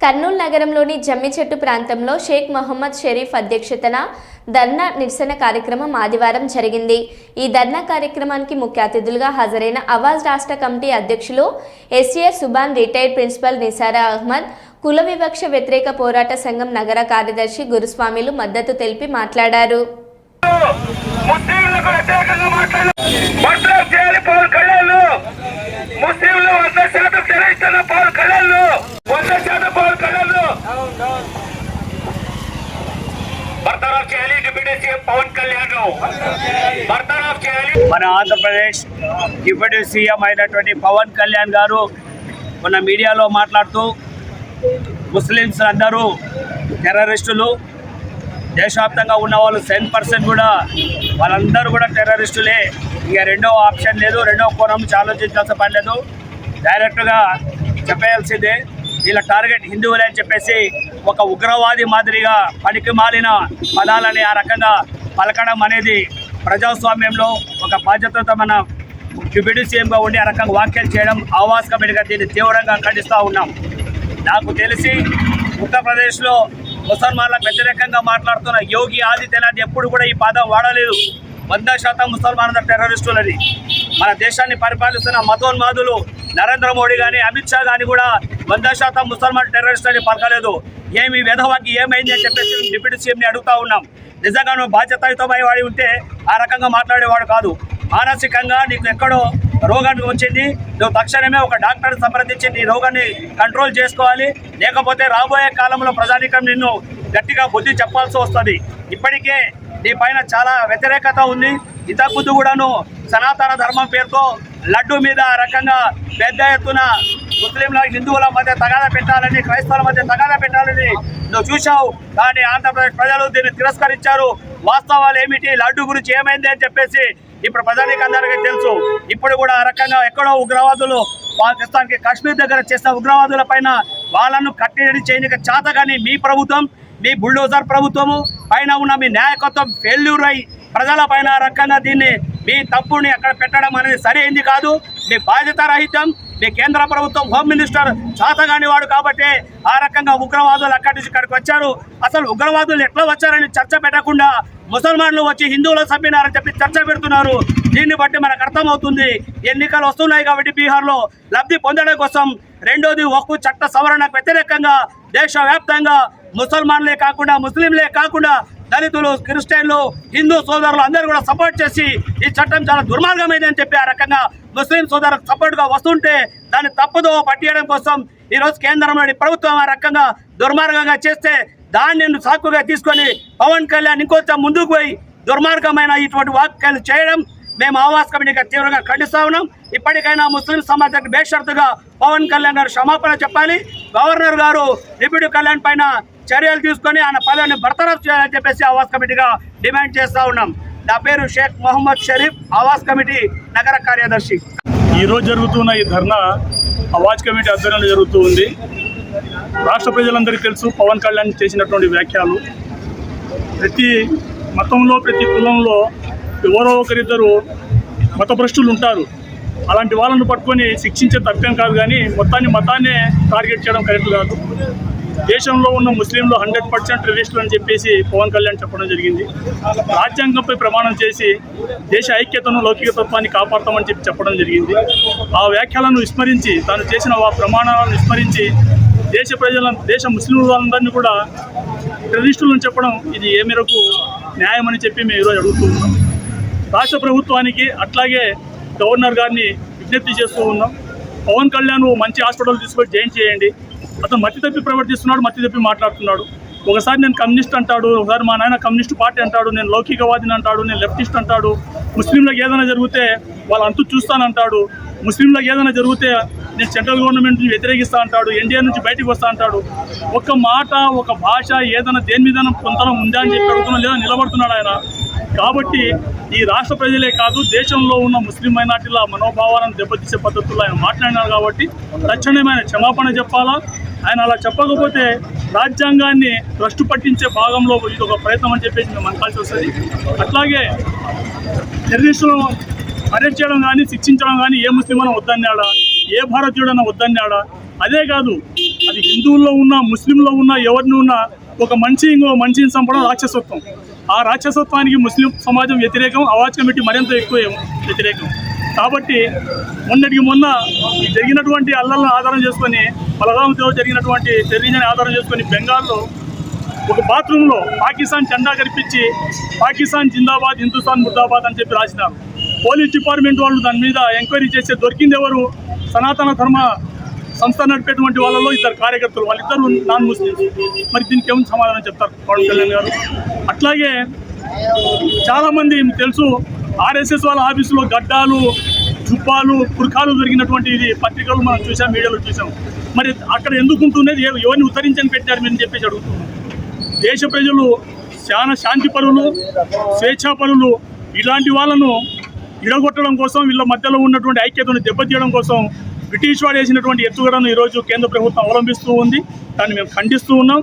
కర్నూలు నగరంలోని జమ్మిచెట్టు ప్రాంతంలో షేక్ మహమ్మద్ షరీఫ్ అధ్యక్షతన ధర్నా నిరసన కార్యక్రమం ఆదివారం జరిగింది. ఈ ధర్నా కార్యక్రమానికి ముఖ్య అతిథులుగా హాజరైన అవాజ్ రాష్ట్ర కమిటీ అధ్యక్షులు S A Subhan retired principal Nisara Ahmed కుల వివక్ష వ్యతిరేక పోరాట సంఘం నగర కార్యదర్శి గురుస్వామిలు మద్దతు తెలిపి మాట్లాడారు మర్డర్ చేయాలి పవన్ కళ్యాణ్ ముస్లింలు వంద శాతం చెల్లిస్తున్న పవన్ కళ్యాణ్ వంద శాతం పవన్ కళ్యాణ్ బర్తరఫ్ చేయాలి డిప్యూటీ సీఎం పవన్ కళ్యాణ్ బర్తరఫ్ చేయాలి మన ఆంధ్రప్రదేశ్ డిప్యూటీ సీఎం అయినటువంటి పవన్ కళ్యాణ్ గారు మన మీడియాలో మాట్లాడుతూ ముస్లిమ్స్ అందరూ టెర్రరిస్టులు దేశవ్యాప్తంగా ఉన్న వాళ్ళు సెవెన్ పర్సెంట్ కూడా వాళ్ళందరూ కూడా టెర్రరిస్టులే. ఇక రెండో ఆప్షన్ లేదు రెండో కోణం నుంచి ఆలోచించాల్సిన పని లేదు. డైరెక్ట్గా చెప్పేయాల్సిందే వీళ్ళ టార్గెట్ హిందువులే అని చెప్పేసి ఒక ఉగ్రవాది మాదిరిగా పనికి మాలిన పదాలని ఆ రకంగా పలకడం అనేది ప్రజాస్వామ్యంలో ఒక బాధ్యతతో మన డిప్యూటీ సీఎంగా ఉండి ఆ రకంగా వ్యాఖ్యలు చేయడం ఆవాస్ కమిటీగా దీన్ని తీవ్రంగా ఖండిస్తూ ఉన్నాం. నాకు తెలిసి ఉత్తరప్రదేశ్లో ముసల్మాన్లకు వ్యతిరేకంగా మాట్లాడుతున్న యోగి ఆదిత్యనాథ్ ఎప్పుడు కూడా ఈ పదం వాడలేదు. వంద శాతం ముసల్మాన్ల టెర్రరిస్టులని. మన దేశాన్ని పరిపాలిస్తున్న మతోన్మాదులు నరేంద్ర మోడీ కానీ అమిత్ షా కానీ కూడా వంద శాతం ముసల్మాన్ టెర్రరిస్ట్ అని పలకలేదు. ఏమి విధవాకి ఏమైంది అని చెప్పేసి డిప్యూటీ సీఎంని అడుగుతా ఉన్నాం. నిజంగా నువ్వు బాధ్యతాయుతమై వాడి ఉంటే ఆ రకంగా మాట్లాడేవాడు కాదు. మానసికంగా నీకు ఎక్కడో రోగాన్ని వచ్చింది. నువ్వు తక్షణమే ఒక డాక్టర్ని సంప్రదించి నీ రోగాన్ని కంట్రోల్ చేసుకోవాలి. లేకపోతే రాబోయే కాలంలో ప్రజానికం నిన్ను గట్టిగా బుద్ధి చెప్పాల్సి వస్తుంది. ఇప్పటికే నీ పైన చాలా వ్యతిరేకత ఉంది. ఇంతకుముందు కూడాను సనాతన ధర్మం పేరుతో లడ్డు మీద రకంగా పెద్ద ఎత్తున ముస్లింల హిందువుల మధ్య తగాదా పెట్టాలని క్రైస్తవుల మధ్య తగాదా పెట్టాలని నువ్వు చూశావు. కానీ ఆంధ్రప్రదేశ్ ప్రజలు దీన్ని తిరస్కరించారు. వాస్తవాలు ఏమిటి? లడ్డు గురించి ఏమైంది అని చెప్పేసి ఇప్పుడు ప్రజానికి అందరికీ తెలుసు. ఇప్పుడు కూడా ఆ రకంగా ఎక్కడో ఉగ్రవాదులు పాకిస్తాన్కి కాశ్మీర్ దగ్గర చేసిన ఉగ్రవాదుల పైన వాళ్ళను కట్టడి చేయనిక చేత కానీ మీ ప్రభుత్వం మీ బుల్డోజర్ ప్రభుత్వము పైన ఉన్న మీ నాయకత్వం ఫెయిల్యూర్ అయి ప్రజల పైన రకంగా దీన్ని మీ తప్పుని అక్కడ పెట్టడం అనేది సరైంది కాదు. మీ బాధ్యత రహితం. మీ కేంద్ర ప్రభుత్వం హోమ్ మినిస్టర్ చాతగాని వాడు కాబట్టి ఆ రకంగా ఉగ్రవాదులు అక్కడి నుంచి ఇక్కడికి వచ్చారు. అసలు ఉగ్రవాదులు ఎట్లా వచ్చారని చర్చ పెట్టకుండా ముసల్మాన్లు వచ్చి హిందువులు చంపినారని చెప్పి చర్చ పెడుతున్నారు. దీన్ని బట్టి మనకు అర్థమవుతుంది ఎన్నికలు వస్తున్నాయి కాబట్టి బీహార్లో లబ్ధి పొందడం కోసం రెండోది ఒక్కు చట్ట సవరణకు వ్యతిరేకంగా దేశవ్యాప్తంగా ముసల్మాన్లే కాకుండా ముస్లింలే కాకుండా దళితులు క్రిస్టియన్లు హిందూ సోదరులు అందరూ కూడా సపోర్ట్ చేసి ఈ చట్టం చాలా దుర్మార్గమైందని చెప్పి ఆ రకంగా ముస్లిం సోదరులకు సపోర్ట్గా వస్తుంటే దాన్ని తప్పుదో పట్టియడం కోసం ఈరోజు కేంద్రంలోని ప్రభుత్వం ఆ రకంగా దుర్మార్గంగా చేస్తే దాన్ని సాకుగా తీసుకొని పవన్ కళ్యాణ్ ఇంకొంచెం ముందుకు పోయి దుర్మార్గమైన ఇటువంటి వాక్యాలు చేయడం మేము ఆవాస్ కమిటీగా తీవ్రంగా ఖండిస్తా ఉన్నాం. ఇప్పటికైనా ముస్లిం సమాజానికి బేషరతుగా పవన్ కళ్యాణ్ గారు క్షమాపణ చెప్పాలి. గవర్నర్ గారు డిప్యూటీ కళ్యాణ్ పైన చర్యలు తీసుకొని ఆయన పదవిని బర్తరఫ్ చేయాలని చెప్పేసి ఆవాస్ కమిటీగా డిమాండ్ చేస్తూ ఉన్నాం. నా పేరు షేక్ మొహమ్మద్ షరీఫ్ ఆవాస్ కమిటీ నగర కార్యదర్శి. ఈరోజు జరుగుతున్న ఈ ధర్నా అవాజ్ కమిటీ ఆధ్వర్యంలో జరుగుతూ ఉంది. రాష్ట్ర ప్రజలందరికీ తెలుసు పవన్ కళ్యాణ్ చేసినటువంటి వ్యాఖ్యలు. ప్రతి మతంలో ప్రతి కులంలో ఎవరో ఒకరిద్దరు మతభ్రష్టులు ఉంటారు. అలాంటి వాళ్ళను పట్టుకొని శిక్షించే తప్పేం కాదు కానీ మొత్తాన్ని మతాన్నే టార్గెట్ చేయడం కరెక్ట్ కాదు. దేశంలో ఉన్న ముస్లింలు హండ్రెడ్ పర్సెంట్ రిజిస్టర్ అని చెప్పేసి పవన్ కళ్యాణ్ చెప్పడం జరిగింది. రాజ్యాంగంపై ప్రమాణం చేసి దేశ ఐక్యతను లౌకికతత్వాన్ని కాపాడతామని చెప్పి చెప్పడం జరిగింది. ఆ వ్యాఖ్యలను విస్మరించి తాను చేసిన ఆ ప్రమాణాలను విస్మరించి దేశ ప్రజల దేశ ముస్లింలందరినీ వాళ్ళందరినీ కూడా టెర్రరిస్టులను చెప్పడం ఇది ఏ మేరకు న్యాయమని చెప్పి మేము ఈరోజు అడుగుతూ ఉన్నాం రాష్ట్ర ప్రభుత్వానికి అట్లాగే గవర్నర్ గారిని విజ్ఞప్తి చేస్తూ ఉన్నాం. పవన్ కళ్యాణ్ మంచి హాస్పిటల్ తీసుకొని జాయిన్ చేయండి. అతను మట్టి తప్పి ప్రవర్తిస్తున్నాడు మట్టి తప్పి మాట్లాడుతున్నాడు. ఒకసారి నేను కమ్యూనిస్ట్ అంటాడు ఒకసారి మా నాయన కమ్యూనిస్ట్ పార్టీ అంటాడు నేను లౌకికవాదిని అంటాడు నేను లెఫ్టిస్ట్ అంటాడు. ముస్లింలకు ఏదైనా జరిగితే వాళ్ళు అంతు చూస్తానంటాడు. ముస్లింలకు ఏదైనా జరిగితే నేను సెంట్రల్ గవర్నమెంట్ నుంచి వ్యతిరేకిస్తా అంటాడు ఎన్డీఏ నుంచి బయటకు వస్తా అంటాడు. ఒక మాట ఒక భాష ఏదైనా దేని మీద కొంతనం ఉందా అని చెప్పి అడుగుతున్నా లేదా నిలబడుతున్నాడు ఆయన. కాబట్టి ఈ రాష్ట్ర ప్రజలే కాదు దేశంలో ఉన్న ముస్లిం మైనార్టీల మనోభావాలను దెబ్బతీసే పద్ధతుల్లో ఆయన మాట్లాడినారు కాబట్టి తక్షణమైన క్షమాపణ చెప్పాలా? ఆయన అలా చెప్పకపోతే రాజ్యాంగాన్ని భ్రష్టు పట్టించే భాగంలో ఇది ఒక ప్రయత్నం అని చెప్పేసి మేము అనుకోవాల్సి వస్తుంది. అట్లాగే టెర్రరిస్టులను అరెస్ట్ చేయడం కానీ శిక్షించడం కానీ ఏ ముస్లిం అయినా వద్దన్నాడా? ఏ భారతీయుడైనా వద్దన్నాడా? అదే కాదు అది హిందువుల్లో ఉన్న ముస్లింలో ఉన్న ఎవరిని ఉన్నా ఒక మంచి ఇంకో మనిషిని చంపడం రాక్షసత్వం. ఆ రాక్షసత్వానికి ముస్లిం సమాజం వ్యతిరేకం అవాజ్ కమిటీ మరింత ఎక్కువ వ్యతిరేకం. కాబట్టి మొన్నటికి మొన్న జరిగినటువంటి అల్లలను ఆధారం చేసుకొని బలగాంతో జరిగినటువంటి టెర్రరిజాన్ని ఆధారం చేసుకొని బెంగాల్లో ఒక బాత్రూంలో పాకిస్తాన్ జెండా కనిపించి పాకిస్తాన్ జిందాబాద్ హిందుస్థాన్ ముర్దాబాద్ అని చెప్పి రాసినారు. పోలీస్ డిపార్ట్మెంట్ వాళ్ళు దాని మీద ఎంక్వైరీ చేస్తే దొరికింది ఎవరు? సనాతన ధర్మ సంస్థ నడిపేటువంటి వాళ్ళలో ఇద్దరు కార్యకర్తలు వాళ్ళిద్దరు నాన్ ముస్లిమ్స్. మరి దీనికి ఏమి సమాధానం చెప్తారు పవన్ కళ్యాణ్ గారు? అట్లాగే చాలామంది తెలుసు ఆర్ఎస్ఎస్ వాళ్ళ ఆఫీసులో గడ్డాలు జుబ్బాలు పుర్ఖాలు దొరికినటువంటి ఇది పత్రికలు మనం చూసాం మీడియాలో చూసాం. మరి అక్కడ ఎందుకు ఉంటున్నది? ఎవరిని ఉత్తరించని పెట్టారు మీరు చెప్పేసి అడుగుతున్నాం. దేశ ప్రజలు చాలా శాంతి పరులు స్వేచ్ఛాపరులు ఇలాంటి వాళ్ళను ఇడగొట్టడం కోసం వీళ్ళ మధ్యలో ఉన్నటువంటి ఐక్యతను దెబ్బతీయడం కోసం బ్రిటిష్ వాడు వేసినటువంటి ఎత్తుగడను ఈరోజు కేంద్ర ప్రభుత్వం అవలంబిస్తూ ఉంది. దాన్ని మేము ఖండిస్తూ ఉన్నాం.